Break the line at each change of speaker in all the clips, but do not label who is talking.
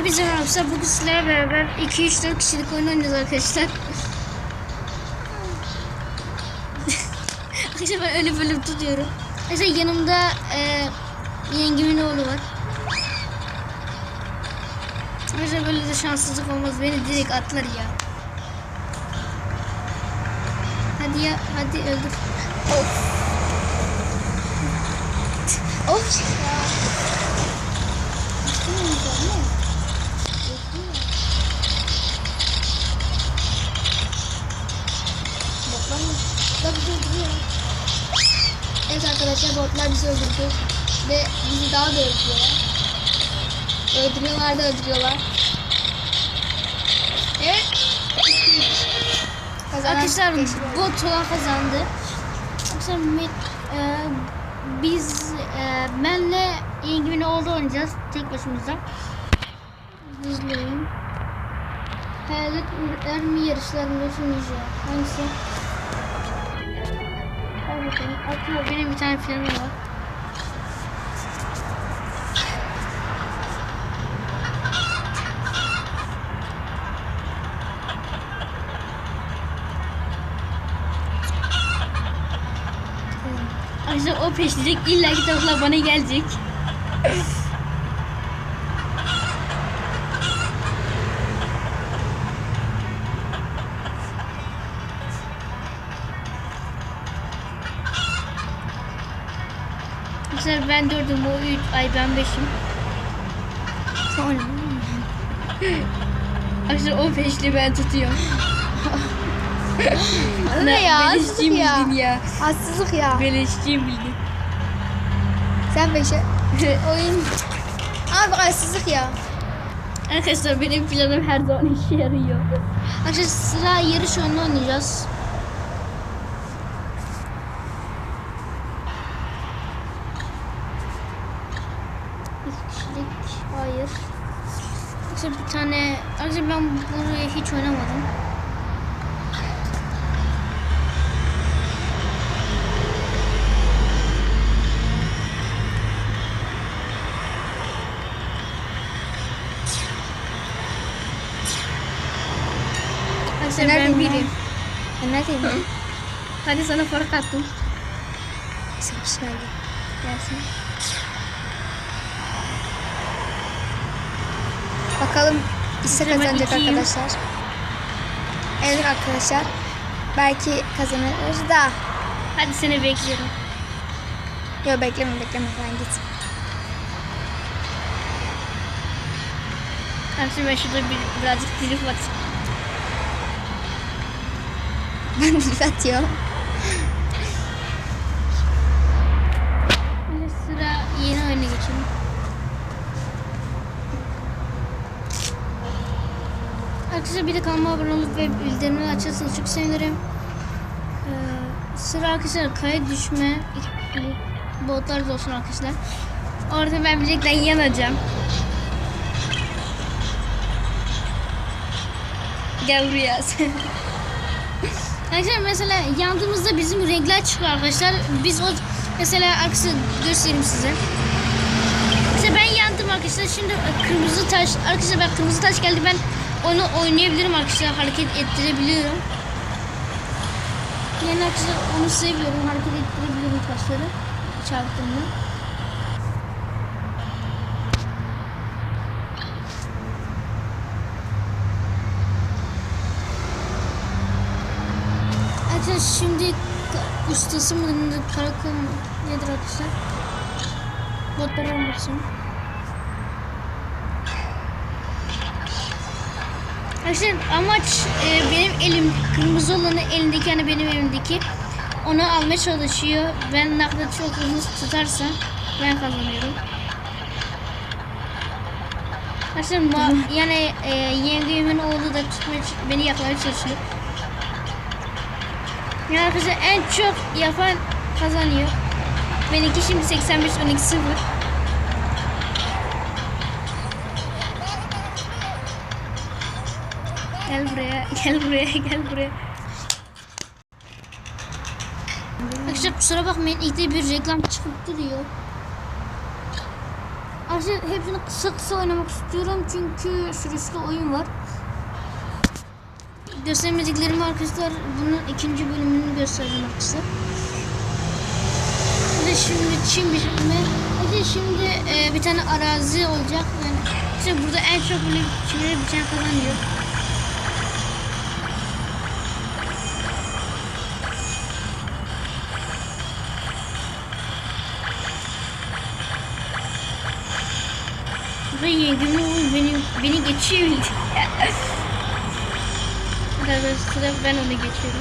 Hepinize merhaba. Bugün sizlerle beraber 2-3-4 kişilik oyun oynayacağız arkadaşlar. arkadaşlar ben öyle bölüm tutuyorum. Arkadaşlar yanımda e, yengemin oğlu var. Arkadaşlar böyle de şanssızlık olmaz. Beni direkt atlar ya. Hadi ya hadi öldür. Of. Of ya. Evet arkadaşlar botlar bizi öldürdü ve bizi daha da öldürüyorlar. Öldürüyorlar da öldürüyorlar. Evet. Arkadaşlar bot olan kazandı. Arkadaşlar e, biz e, benle ilgili oldu oynayacağız tek başımıza. Hızlıyım. Hayalet ermi yarışlarında sunacağım. Hangisi? Aklıma benim bir tane planım var. Arkadaşlar o peşleyecek. İlla ki tavuklar bana gelecek. Ben dördüm, o üç, ay ben beşim. Sonra Arkadaşlar o peşli ben tutuyorum.
Ne ya?
Beleşçiyim bildin ya.
Haksızlık ya.
Beleşçiyim bildin.
Sen beşe. Oyun. Abi haksızlık ya.
Arkadaşlar benim planım her zaman işe yarıyor. Arkadaşlar sıra yarış oyunu oynayacağız. Üç kişilik hayır. Arkadaşlar bir arkadaşlar ben buraya hiç oynamadım.
Neredeyim
birim.
ya? Ben neredeyim ya?
Hadi sana fark attım.
Sen söyle.
Gelsin.
Bakalım
Ben
kazanacak arkadaşlar. Evet arkadaşlar. Belki kazanırız da.
Hadi seni bekliyorum.
Yok bekleme bekleme sen git.
Arkadaşlar ben şurada bir, birazcık drift atayım.
Ben drift atıyorum.
Şimdi sıra yeni oyuna geçelim. Arkadaşlar bir de kanalıma abone olup ve bildirimleri açarsanız çok sevinirim. Ee, sıra arkadaşlar kaya düşme botlar da olsun arkadaşlar. Orada ben bilekten yanacağım. Gel buraya. Arkadaşlar mesela yandığımızda bizim renkler çıkıyor arkadaşlar. Biz o mesela arkadaşlar göstereyim size. Mesela ben yandım arkadaşlar. Şimdi kırmızı taş arkadaşlar ben kırmızı taş geldi. Ben onu oynayabilirim arkadaşlar. Hareket ettirebiliyorum. Yani arkadaşlar onu seviyorum. Hareket ettirebiliyorum taşları. Çarptığımda. Arkadaşlar şimdi ustası mı karakol mu nedir arkadaşlar? Botlara olmasın. Arkadaşlar amaç e, benim elim kırmızı olanı elindeki yani benim elimdeki onu almaya çalışıyor. Ben kadar çok hızlı tutarsam ben kazanıyorum. Arkadaşlar ma- yani e, yengemin oğlu da tutmaya, beni yakalamaya çalışıyor. Yani arkadaşlar en çok yapan kazanıyor. Benimki şimdi 85 12 0. Gel buraya, gel buraya, gel buraya. Arkadaşlar kusura bakmayın ilk bir reklam çıkıp duruyor. Arkadaşlar hepsini kısa kısa oynamak istiyorum çünkü sürüşlü oyun var. Göstermediklerimi arkadaşlar bunun ikinci bölümünü göstereceğim arkadaşlar. De şimdi Çin biçimi. De şimdi e, bir tane arazi olacak. Yani işte burada en çok böyle çimleri biçen kazanıyor. Ve oğlum beni, beni geçiyor. Evet sıra ben onu geçiyorum.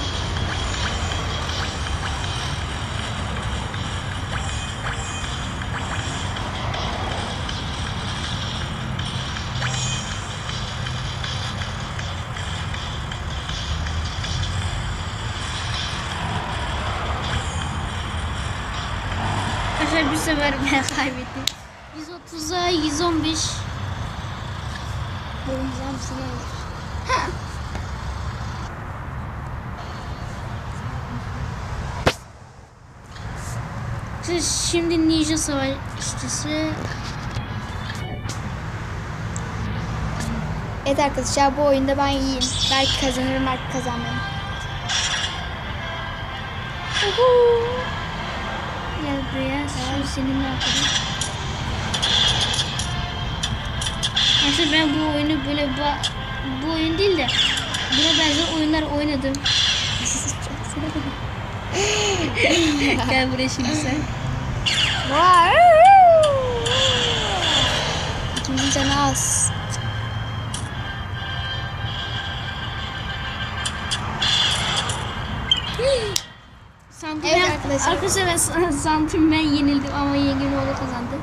Arkadaşlar bir sefer ben kaybettim. 130'a 115. İşte Şimdi Ninja Savaşçısı
Evet arkadaşlar bu oyunda ben iyiyim. Belki kazanırım belki kazanmam.
Gel buraya. Şu seninle arkadaş. Aslında ben bu oyunu böyle bu oyun değil de buna benzer oyunlar oynadım. Gel buraya şimdi sen.
Vay! İkimizin canı az.
Sandım
Evet
ben,
arkadaşlar.
Arkadaşlar ben san- sandım ben yenildim ama yengem oğlu kazandı.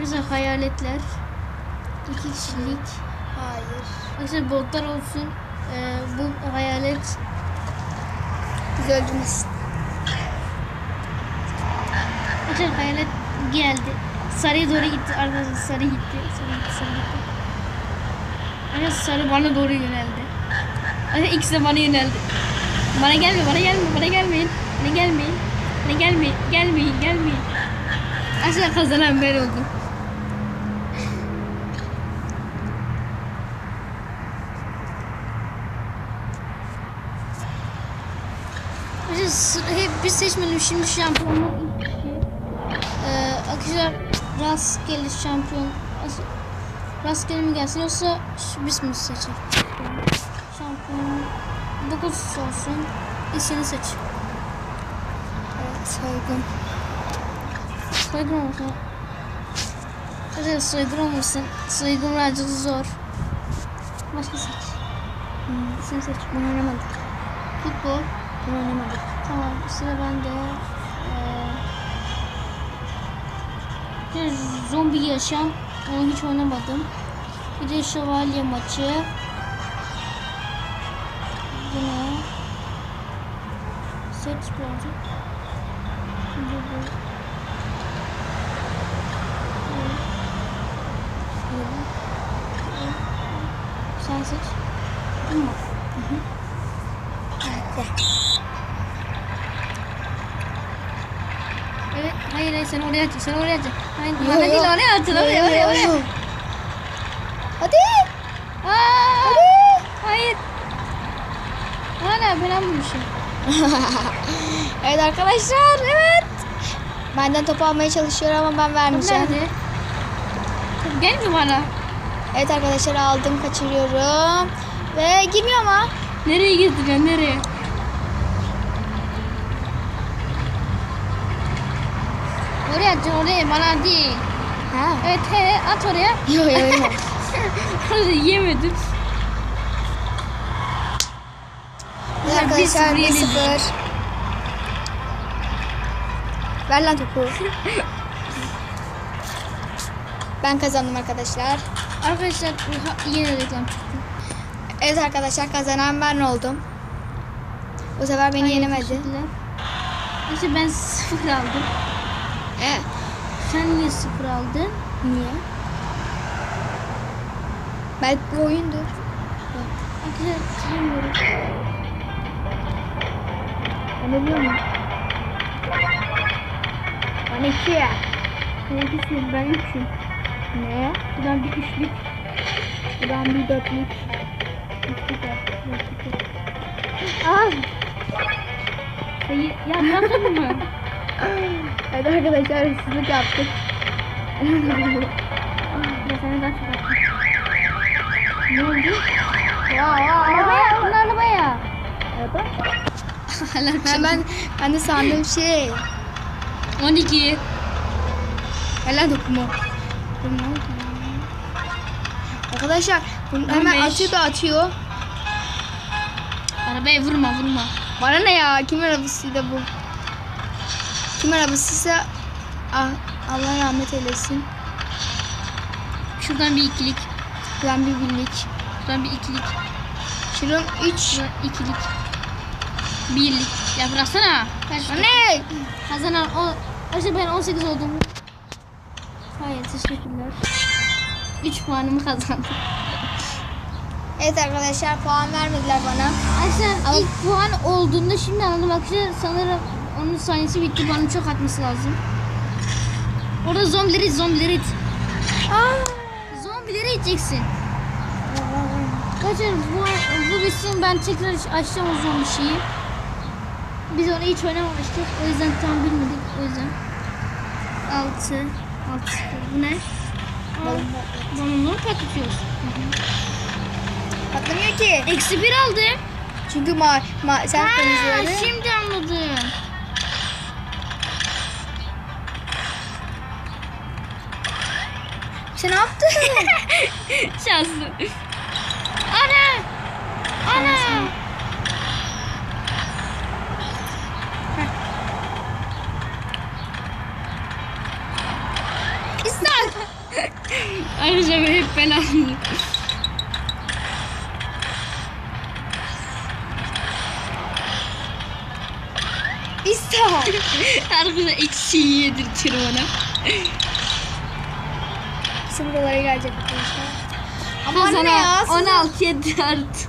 Arkadaşlar hayaletler. iki kişilik.
Hayır.
Arkadaşlar botlar olsun. Ee, bu hayalet
Biz öldünüz.
Arkadaşlar hayalet geldi. Sarıya doğru gitti. Arkadaşlar sarı gitti. Sarı gitti, sarı gitti. Arkadaşlar sarı bana doğru yöneldi. Arkadaşlar ikisi de bana yöneldi. Bana gelme, bana gelme, bana gelmeyin. Bana gelmeyin. Bana gelmeyin, gelmeyin, gelmeyin. Arkadaşlar kazanan ben oldum. Sı- hep biz seçmedim şimdi şampiyonluk ilk kişi. Ee, arkadaşlar rastgele şampiyon as- rastgele mi gelsin yoksa biz mi seçelim? Şampiyon 9 olsun. İsini seç.
Evet soygun.
Soygun olsun. Arkadaşlar soygun olmasın. Soygun birazcık zor. Başka seç.
Hmm.
Seç.
Bunu oynamadık.
Futbol.
Bunu oynamadık.
Tamam sıra bende. Ee, bir zombi yaşam. Onu hiç oynamadım. Bir de şövalye maçı. Bu ne? Seç birazcık. Şimdi bu. Sen seç. Bu mu?
Evet.
Evet, hayır hayır sen oraya atacaksın, sen oraya atacaksın. Hayır, bana değil oraya atın, oraya, oraya, oraya.
Hadi.
Aa,
Hadi.
hayır. Hala ben bulmuşum.
evet arkadaşlar evet. Benden topu almaya çalışıyor ama ben vermeyeceğim.
Nerede? Top gelmiyor bana.
Evet arkadaşlar aldım kaçırıyorum. Ve girmiyor ama.
Nereye getiriyorsun, nereye? Oraya atacaksın, oraya, bana değil.
Ha.
Evet, he, at oraya.
Yok yok yok.
Yemedim.
Evet
Bir
arkadaşlar
sıfır
1
yenildik.
0. Ver lan topu. Ben kazandım arkadaşlar.
Arkadaşlar, yine reklam çıktı.
Evet arkadaşlar kazanan ben oldum. Bu sefer beni
Hayır,
yenemedi.
İşte ben sıfır aldım.
Evet.
Sen niye sıfır aldın?
Niye? Belki bu oyundur.
Arkadaşlar.
Ben de biliyor muyum? Ben iki ya.
Sen ikisin ben üçüm.
Ne?
Buradan bir üçlük.
Buradan bir dörtlük.
Üçlük. Dörtlük. Ah! Ya bırakın mı?
Evet arkadaşlar hırsızlık yaptık.
Ya sana daha çok attım. Ne oldu?
Ya ya
Arabaya, bunu arabaya.
Araba? ben, ben, ben de sandım şey.
12.
Helal dokuma. Arkadaşlar bunu hemen
15.
atıyor da atıyor.
Arabaya vurma vurma.
Bana ne ya? Kim arabasıydı bu? Kim arabasıysa ah, Allah rahmet eylesin.
Şuradan bir ikilik.
Buradan bir birlik.
Şuradan bir ikilik.
Şunun 3.
Şuradan ikilik. Birlik. Ya bıraksana.
Ne?
Kazanan o. Ayşe ben 18 oldum. Hayır teşekkürler. 3 puanımı kazandım.
Evet arkadaşlar puan vermediler bana.
Ayşe
Ama-
ilk puan olduğunda şimdi anladım. Arkadaşlar sanırım onun saniyesi bitti. Bana çok atması lazım. Orada zombileri zombileri it.
Aa.
Zombileri iteceksin. Kaçın bu, bu bitsin ben tekrar açacağım o zombi şeyi. Biz onu hiç oynamamıştık. O yüzden tam bilmedik. O yüzden. 6 6 Bu ne? Balonları patlatıyoruz.
Patlamıyor ki.
Eksi bir aldım.
Çünkü ma, ma sen
Ha,
temizledin.
şimdi anladım.
Sen ne yaptın?
Şanslı. Ana! Ana!
İster.
Ayrıca hep ben aldım.
İster.
Arkadaşlar eksiği yedirtiyor bana.
Gelecek. Ama
Sana
anne ya. sizin-
16 4.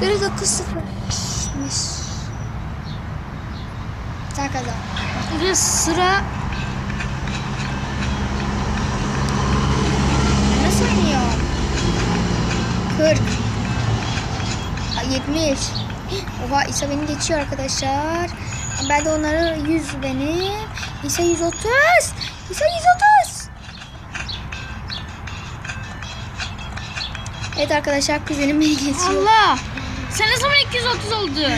Böyle 9 0. Sen kazan.
Ve sıra
Nasıl oynuyor? 40. Ay, 70. Oha İsa beni geçiyor arkadaşlar. Ben de onları 100 benim. İsa 130. İsa 130. Evet arkadaşlar kuzenim beni geçiyor.
Allah! Sen ne zaman 230 oldu?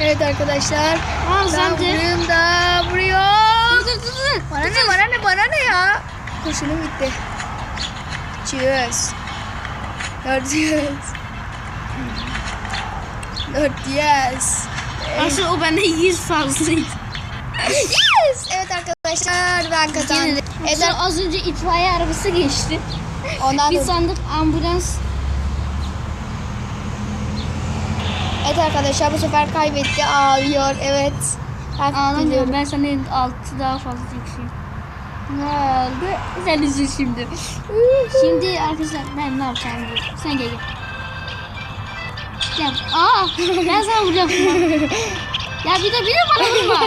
Evet arkadaşlar.
Aa
Ben vuruyorum da vuruyor.
Dur dur dur.
Bana ne bana ne bana ne ya? Kurşunum bitti. Cheers. 400. 400.
Aslında o bende 100 fazlaydı.
Yes. Evet arkadaşlar ben kazandım.
Sonra az önce itfaiye arabası geçti.
ondan
Bir sandık ambulans.
evet arkadaşlar bu sefer kaybetti ağlıyor. Evet. Biliyorum.
ben sana 6 daha fazla çekeyim. Ne oldu? Sen üzül şimdi. Şimdi arkadaşlar ben ne yapacağım. Sen gel gel. Gel. Aa ben sana vuracağım. ya bir de bir de bana vurma.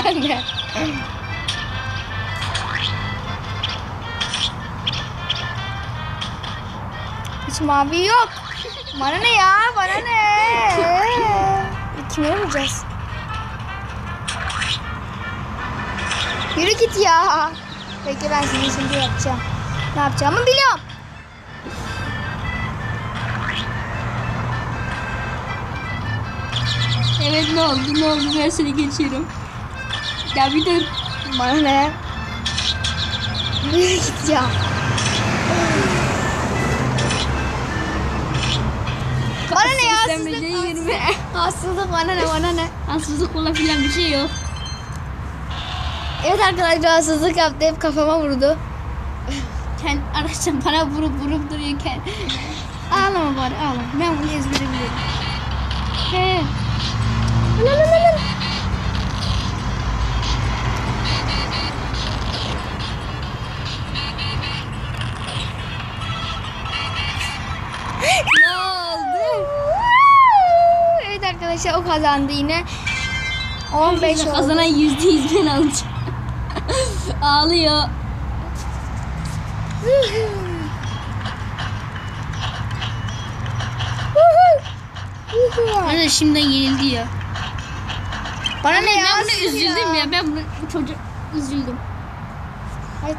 Hiç mavi yok. Bana ne ya? Bana ne? Kime vuracağız? Yürü git ya. Peki ben senin şimdi yapacağım. Ne yapacağımı biliyorum.
Evet ne oldu ne oldu ben seni geçiyorum. Ya bir dur.
Bana ne? Yürü git ya. Bana ne ya?
Bence 20.
hastalık bana ne bana ne?
Haksızlık falan filan bir şey yok.
Evet arkadaşlar rahatsızlık yaptı hep kafama vurdu.
Sen araçtan bana vurup vurup duruyorken. Ağlama bari ağlama. Ben bunu ezbere.
Kazandı yine. 15 oldu.
Kazanan yüzde yüz ben alacağım. Ağlıyor. Bana şimdiden yenildi ya.
Bana ne ya?
Ben buna üzüldüm ya. Ben bu çocuk üzüldüm.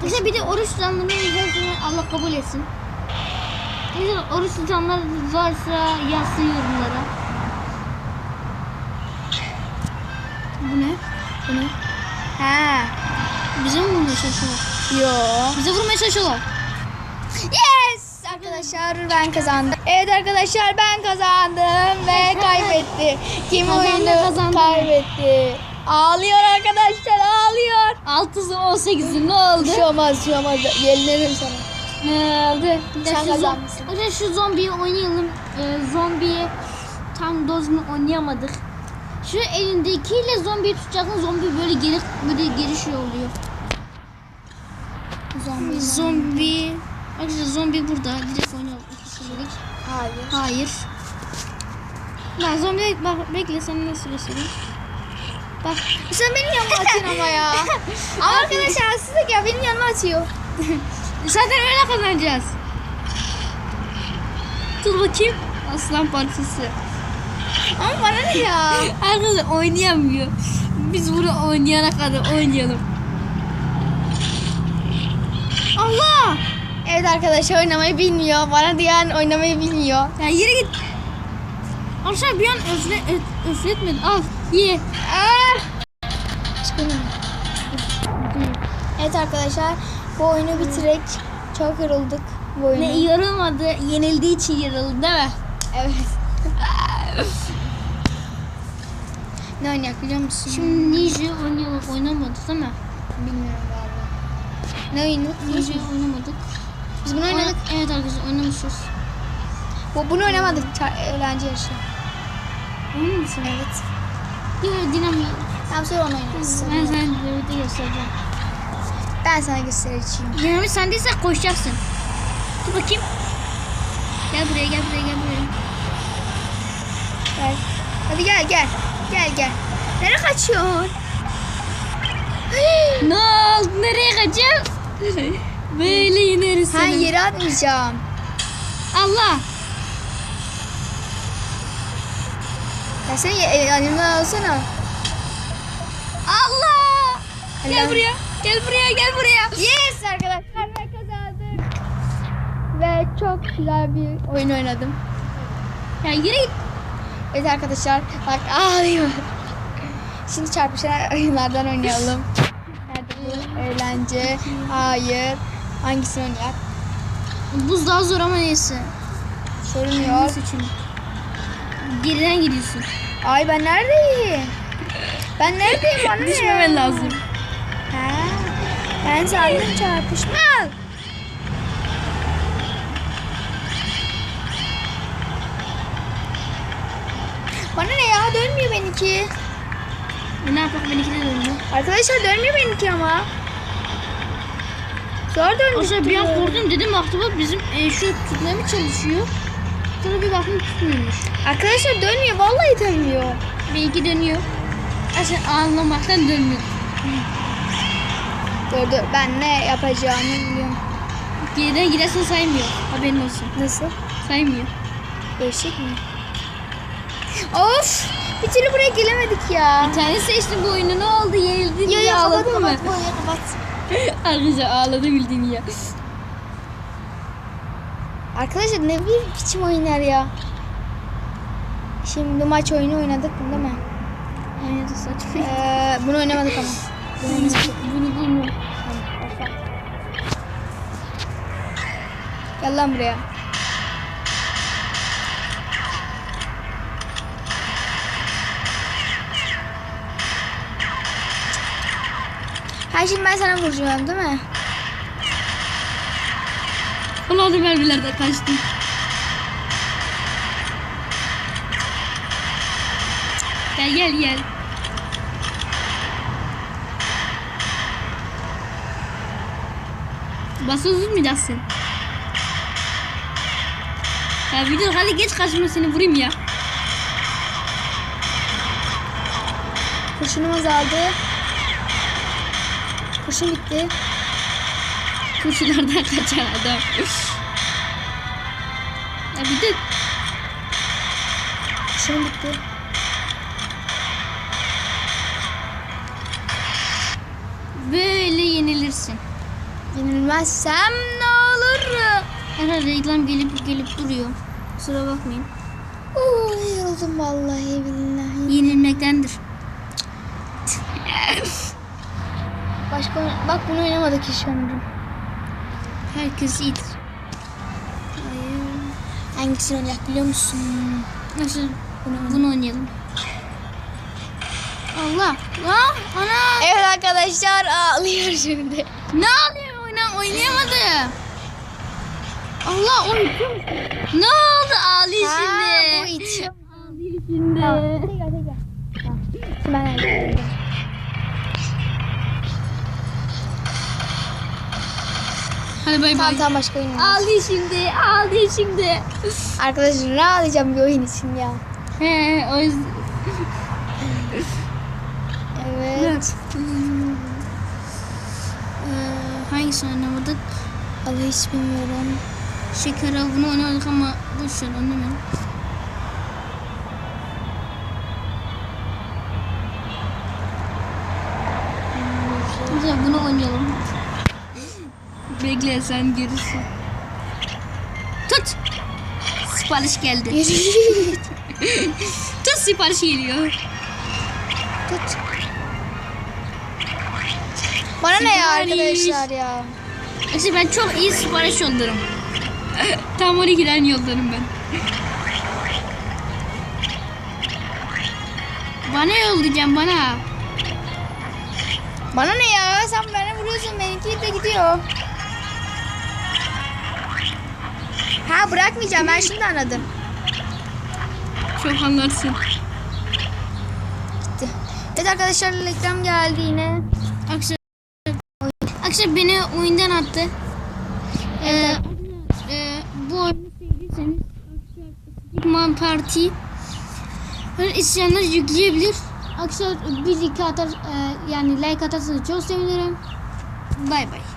Mesela bir de oruç tutanların hepsini Allah kabul etsin. Oruç tutanlar varsa yazsın yorumlara. Bu ne? Bu ne?
Ha.
Bize mi vurmaya çalışıyorlar?
Yo.
Bize vurmaya çalışıyorlar.
Yes! Arkadaşlar ben kazandım. Evet arkadaşlar ben kazandım ve kaybetti. Kim
Kazandı,
oyunu
kazandı.
kaybetti. Ağlıyor arkadaşlar ağlıyor.
6'sı 18'i ne oldu?
Bir şey olmaz bir şey olmaz. Yenilirim sana.
Ne oldu?
Sen
Ya şu
kazanmışsın.
zom- Hocam şu zombiyi oynayalım. Ee, zombiyi tam dozunu oynayamadık. Şu elindekiyle zombiyi tutacaksın. Zombi böyle geri böyle geri şey oluyor.
Zombi.
Zombi. Arkadaşlar zombi burada. Direkt oynayalım.
Hayır.
Hayır. Ben zombi bak bekle sana nasıl göstereyim. Bak.
Sen benim yanıma atıyorsun ama ya. ama arkadaşlar haksızlık ya benim yanıma atıyor.
Zaten öyle kazanacağız. Dur bakayım. Aslan parçası.
Ama bana ne ya?
Arkadaşlar oynayamıyor. Biz bunu oynayana kadar oynayalım. Allah!
Evet arkadaşlar oynamayı bilmiyor. Bana diyen oynamayı bilmiyor.
Ya yere git. Arkadaşlar bir an öfle, öf- öfletmedi. Al ye.
Ah! Çıkın. Evet arkadaşlar bu oyunu bitirek. Çok yorulduk bu oyunu.
Ne yorulmadı. Yenildiği için yoruldu değil mi?
Evet. ne oynayak biliyor musun?
Şimdi Ninja oynayalım. Oynamadık değil mi?
bilmiyorum galiba. Ne oyunu?
Ninja oynamadık.
Biz bunu oynadık.
Oyna- Evet arkadaşlar oynamışız.
Bu, bunu oynamadık. Eğlence yarışı.
Oynar mısın?
Evet.
Diğer dinamik.
Tamam sonra onu oynarız.
Ben sana bir göstereceğim.
Ben sana göstereceğim.
Dinamik sen değilse koşacaksın. Dur bakayım. Gel buraya gel buraya gel buraya.
Gel. Hadi gel gel. Gel gel. Nereye kaçıyorsun?
Ne oldu? Nereye kaçacağım? Böyle ineriz seni.
yere atmayacağım.
Allah.
Ya sen ye- e, alsana.
Allah. Gel
Allah.
buraya. Gel buraya gel buraya.
Yes arkadaşlar ben kazandım. Ve çok güzel bir oyun oynadım.
Ya yürü git.
Evet arkadaşlar bak ağlıyor. Şimdi çarpışan oyunlardan oynayalım. Nerede bu? Eğlence. Hayır. Hangisini oynayak?
Buz daha zor ama neyse.
Sorun yok.
Geriden gidiyorsun.
Ay ben neredeyim? Ben neredeyim bana ne?
Düşmemen lazım.
Ha. Ben sandım çarpışma. Bana ne ya dönmüyor benimki.
E, Ne yapalım benimki de döndü.
Arkadaşlar dönmüyor benimki ama. Zor döndü.
Aslında bir an korktum dedim aklıma bizim e, şu tutmaya mı çalışıyor? Sonra bir baktım tutmuyormuş.
Arkadaşlar dönmüyor vallahi dönmüyor.
Belki dönüyor. Aslında anlamaktan dönmüyor.
Dur dur ben ne yapacağımı biliyorum.
Geriden gidersen saymıyor. Haberin olsun.
Nasıl?
Saymıyor.
Değişik mi? Of! Bir türlü buraya gelemedik ya.
Tane seçtim bu oyunu. Ne oldu? Yenildin
yo kapat
ağladın mı?
kapat.
Arkadaşlar ağladı bildiğin ya.
Arkadaşlar ne bir biçim oyunlar ya. Şimdi maç oyunu oynadık değil mi?
Oynadı saç.
Ee, bunu oynamadık ama. Bunu.
Bunu.
Gel lan buraya. Ha şimdi ben sana vuracağım değil mi?
Allah da mermilerden kaçtım. Gel gel gel. Mu dersin? Ya dur hadi geç kaçma seni vurayım ya.
Kurşunum azaldı. Kurşun bitti.
Kurşulardan kaçan adam. ya bir dur.
Kurşunum bitti.
Böyle yenilirsin.
Yenilmezsem ne olur?
Her reklam gelip gelip duruyor. Kusura bakmayın.
Oo, yoruldum vallahi billahi.
Yenilmektendir.
Başka oyn- bak bunu oynamadık hiç sanırım.
Herkes iyidir.
Hangisini oynayacak biliyor musun?
Nasıl? Bunu, bunu oynayalım. Allah! Lan! Ana!
Evet arkadaşlar ağlıyor şimdi.
Ne oluyor? Oyna, oynayamadı. Allah oy. Ne oldu? Ağlıyor
Ha, bu
şimdi.
için.
Ağlıyor şimdi.
Tekrar tekrar. Tamam. Ben oynayacağım.
Hadi bay
Tamam
bay.
tamam başka oyun oynayalım.
Ağlıyor şimdi. Ağlıyor şimdi.
Arkadaşlar ne ağlayacağım bir oyun için ya.
He, o yüzden.
Evet.
Ee, hangisi oynamadık?
Allah hiç bilmiyorum.
Şeker avını oynamadık ama boş ver oynamayalım. Güzel bunu oynayalım. Bekle sen görürsün. Tut. Sipariş geldi. Tut sipariş geliyor.
Tut. Bana ne ya
Sipariş.
arkadaşlar ya.
İşte ben çok iyi sipariş yollarım. Tam 12'den yollarım ben. Bana yollayacağım bana.
Bana ne ya? Sen bana vuruyorsun benimki de gidiyor. Ha bırakmayacağım ben şimdi anladım.
Çok anlarsın.
Gitti. Evet arkadaşlar reklam geldi yine.
Akşam, akşam beni oyundan attı. Ee, e, bu oyunu sevdiyseniz Sigma Party böyle isteyenler yükleyebilir. Akşam bir iki atar e, yani like atarsanız çok sevinirim. Bay bay.